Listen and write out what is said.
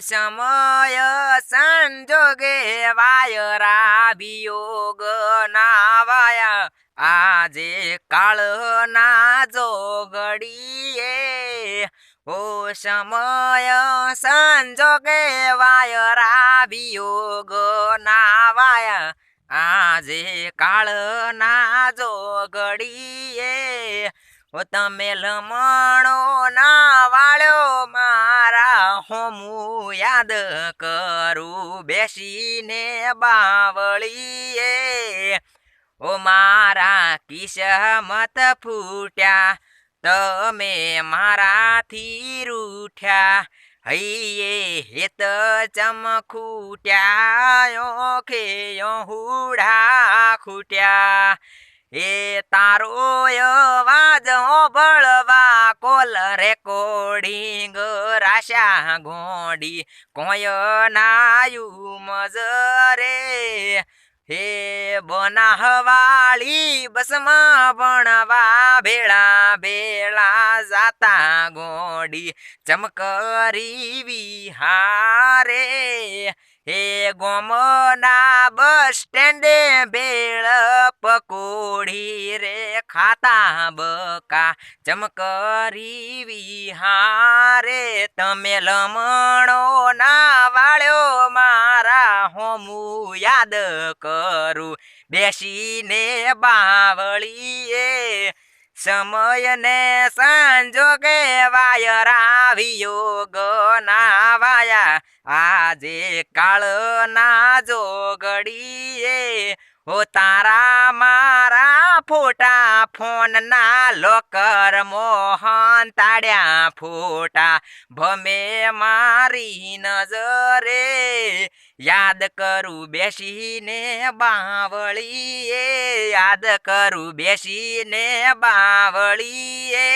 સમય સંજોગે વાયરા વિયોગ નાવાયા. આજે કાળ ના જોગડીએ ઓ સમય સંજોગે વાયરા વિયોગ નાવાયા. આજે કાળ ના જોગડીએ ઓ તમે લમણો ના વાળ્યો મારા હોમું યાદ કરું, બેસીને બાવળીએ. ઓ મારા કિસ્મત ફૂટ્યા, તમે મારાથી રૂઠ્યા. હૈયે હેત ચમખૂટ્યા, ઓખે હુડા ખૂટ્યા. એ તારો અવાજ બળવા કોલ રેકોર્ડિંગ રાશા ગોડી કોય નાયું મજરે હે બનાહવાળી બસમાં ભણવા ભેળા ભેળા જાતા ગોડી ચમકરી વિહારે હે ગોમના બસ સ્ટેન્ડે ભેળ પકોડી ખાતા બકા ચમકરી વિહારે તમે લમણો ના વાળ્યો મારા હોમું યાદ કરું. બેસીને બાવળીએ સમયને સંજોગે વાયરા વિયોગ ના વાયા આજે કાળના જોગડીએ હો તારા મારા ફોટા ફોનના લોકર મોહન તાડ્યા ફોટા. ભમે મારી નજરે યાદ કરું બેસીને બાવળીએ. યાદ કરું બેસીને બાવળીએ.